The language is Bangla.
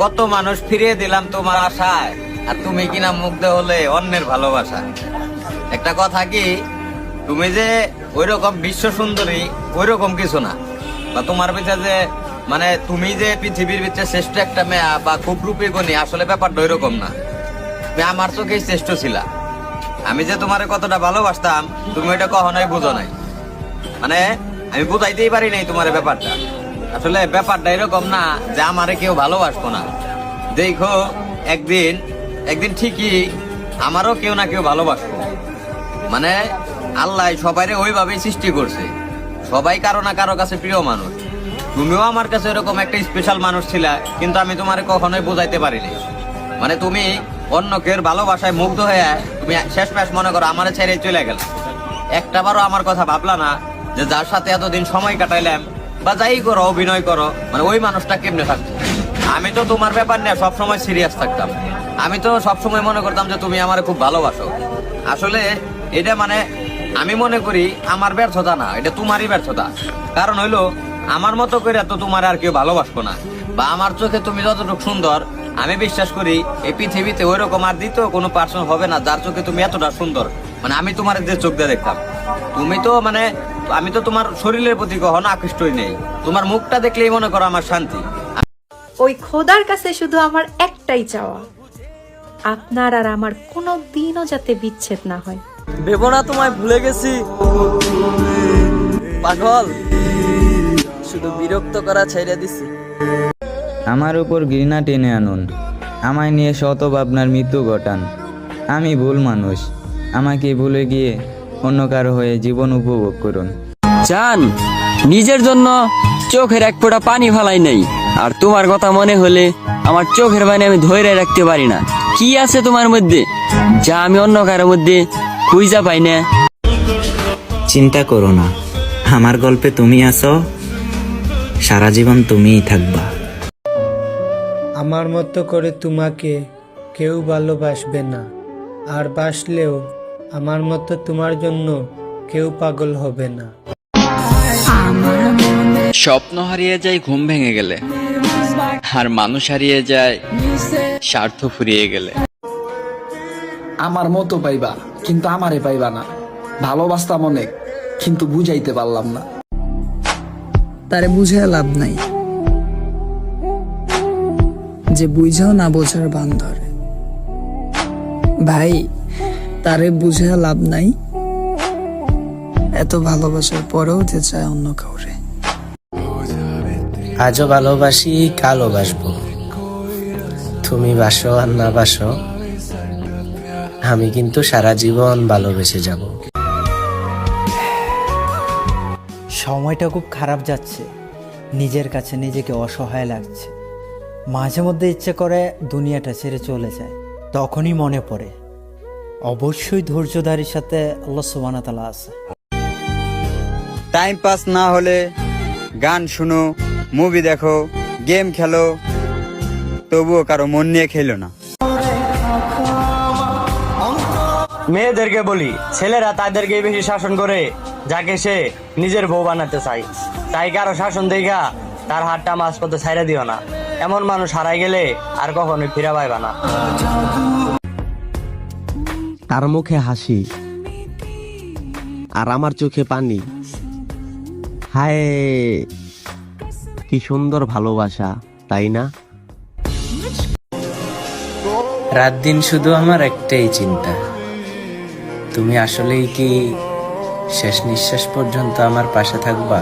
কত মানুষ ফিরিয়ে দিলাম তোমার আশায়। আর তুমি কিনা মুগ্ধ হলে অন্যের ভালোবাসা। একটা কথা কি, তুমি যে ওই রকম বিশ্ব সুন্দরী ওই রকম কিছু না। বা তোমার ভিতরে যে মানে তুমি যে পৃথিবীর ভিতরে শ্রেষ্ঠ একটা মেয়া বা খুব রূপী গণি, আসলে ব্যাপারটা ওই রকম না। তুমি আমার চোখেই শ্রেষ্ঠ ছিলা। আমি যে তোমার কতটা ভালোবাসতাম, তুমি ওইটা কখনোই বুঝো নাই। মানে আমি বুঝাইতেই পারি নাই তোমার ব্যাপারটা। আসলে ব্যাপারটা এরকম না যে আমারে কেউ ভালোবাসবো না। দেখো, একদিন একদিন ঠিকই আমারও কেউ না কেউ ভালোবাসবো। মানে আল্লাহ সবাইরে ওইভাবেই সৃষ্টি করছে। সবাই কারও না কারও কাছে প্রিয় মানুষ। তুমিও আমার কাছে এরকম একটা স্পেশাল মানুষ ছিলা, কিন্তু আমি তোমারে কখনোই বোঝাইতে পারিনি। মানে তুমি অন্য কেউ ভালোবাসায় মুগ্ধ হয়ে তুমি শেষ ম্যাচ মনে করো আমার ছেড়ে চলে গেল। একটা বারও আমার কথা ভাবলা না যে যার সাথে এতদিন সময় কাটাইলাম বা যাই করো, অভিনয় করো মানে ওই মানুষটা কেমনে থাকতো? আমি তো তোমার ব্যাপার নিয়ে সবসময় সিরিয়াস থাকতাম। আমি তো সবসময় মনে করতাম যে তুমি আমার খুব ভালোবাসো। আসলে এটা মানে আমি মনে করি আমার ব্যর্থতা না, এটা তোমারই ব্যর্থতা। কারণ হইল, আমার মতো করে তো তোমার আর কেউ ভালোবাসবো না। বা আমার চোখে তুমি যতটুকু সুন্দর, আমি বিশ্বাস করি এই পৃথিবীতে ওই রকম আর দ্বিতীয় কোনো পার্সন হবে না যার চোখে তুমি এতটা সুন্দর। মানে আমি তোমার যে চোখ দিয়ে দেখতাম। তুমি তো মানে আমি তো তোমার শরীরের প্রতি কখনো আকৃষ্টই নেই। তোমার মুখটা দেখলেই মনে করো আমার শান্তি। ওই খোদার কাছে শুধু আমার একটাই চাওয়া। আপনার আর আমার কোনো দিনও যাতে বিচ্ছেদ না হয়। ভেবো না তোমায় ভুলে গেছি। পাগল। শুধু বিরক্ত করা ছেড়ে দিছি। আমার উপর ঘৃণা টেনে আনুন। আমায় নিয়ে শত ভাবনার মৃত্যু ঘটান। আমি ভুল মানুষ। আমাকে ভুলে গিয়ে অন্য কারও হয়ে জীবন উপভোগ করুন। চান নিজের জন্য চোখের এক ফোঁটা পানি ফালাই নেই। আর তোমার কথা মনে হলে আমার চোখের পানি আমি ধরে রাখতে পারি না। কি আছে তোমার মধ্যে? যা আমি অন্য কারোর মধ্যে খুঁজা পাই না। চিন্তা করো না। আমার গল্পে তুমি আছো। সারা জীবন তুমিই থাকবা। আমার মতো করে তোমাকে কেউ ভালোবাসবে না। আর বাসলেও আমার মতো তোমার জন্য কেউ পাগল হবে না। স্বপ্ন হারিয়ে যায় ঘুম ভেঙে গেলে। আর মানুষ হারিয়ে যায় স্বার্থ ফুরিয়ে গেলে। আমার মতো পাইবা কিন্তু আমারে পাইবা না। ভালোবাসতাম অনেক কিন্তু বুঝাইতে পারলাম না। তারে বুঝে লাভ নাই। যে বুঝাও না বোঝার বান ধরে ভাই তারে বুঝে লাভ নাই। এত ভালোবাসার পরেও যে চায় অন্য কাউরে। আজও ভালোবাসি কালও বাসবো। তুমি বাসো আর না বাসো আমি কিন্তু সারা জীবন ভালোবেসে যাব। সময়টা খুব খারাপ যাচ্ছে। নিজের কাছে নিজেকে অসহায় লাগছে। মাঝে মধ্যে ইচ্ছে করে দুনিয়াটা ছেড়ে চলে যায় তখনই মনে পড়ে। অবশ্যই ধৈর্যধারীর সাথে আল্লাহ সুবানা তালা আছে। টাইম পাস না হলে গান শুনো মুভি দেখো গেম খেলো তবুও কারও মন নিয়ে খেলো না। মেয়েদেরকে বলি ছেলেরা তাদেরকে বেশি শাসন করে যাকে সে নিজের বউ বানাতে চায়। তাই কারও শাসন দেখা তার হাতটা মাছ করতে ছাইড়া দিও না। এমন মানুষ হারাই গেলে আর কখনোই ফিরা পাইবা না। তার মুখে হাসি আর আমার চোখে পানি। হায়, কি সুন্দর ভালোবাসা, তাই না? রাত দিন শুধু আমার একটাই চিন্তা। তুমি আসলেই কি শেষ নিঃশ্বাস পর্যন্ত আমার পাশে থাকবা?